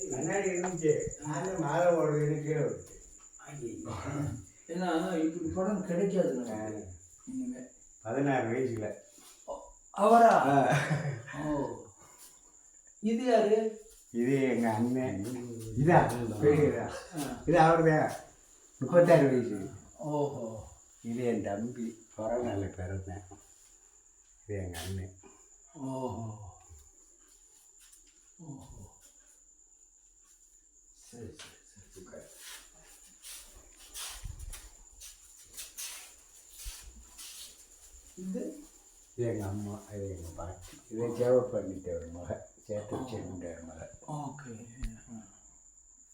முன்னாடி இருந்துச்சு. நானே மாலை போடுறதுன்னு கீழே ஏன்னா இப்படி படம் கிடைக்காதுங்க. இனிமே. பதினாறு வயசுல. அவரா? ஓ. இது யாரு? இது எங்க அண்ணன். இதா பெரியதா? இது அவர்தான் முப்பத்தாறு வயசு. ஓஹோ. இது என் தம்பி. கொரோனால பிறந்தேன். இது எங்க அண்ணன். ஓஹோ. ஓஹோ இது இது எங்க அம்மா இது எங்க பாட்டி இதை சேவை பண்ணிட்டு ஒரு மக சேத்து சென்ற மக ஓகே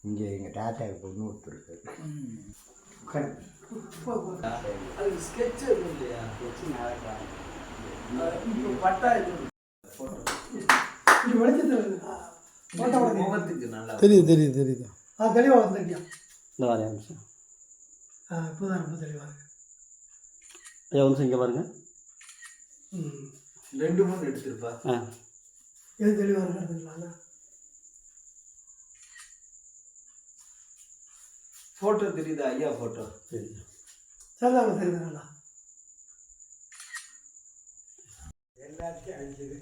இங்கே எங்கள் தாத்தாவுக்கு பொண்ணு கொடுத்துருக்கு அது ஸ்கெட்ச் எதுவும் இல்லையா பட்டா இது வெளிச்சத்தில் வருது. போட்டோ நல்லா தெரியுது தெரியுது தெரியுது ஆ தெளிவாக வந்துட்டியா இந்த நிமிஷம் இப்போதான் ரொம்ப தெளிவாக இருக்கு ஐயா ஒரு நிமிஷம் இங்கே பாருங்க ம் ரெண்டு மூணு எடுத்திருப்பா. ஆ. எது தெளிவாக இருக்கிறதுங்களா போட்டோ தெரியுதா? ஐயா போட்டோ தெரியுது சரிதாங்க தெரியுதுங்களா எல்லாத்தையும் அழிஞ்சது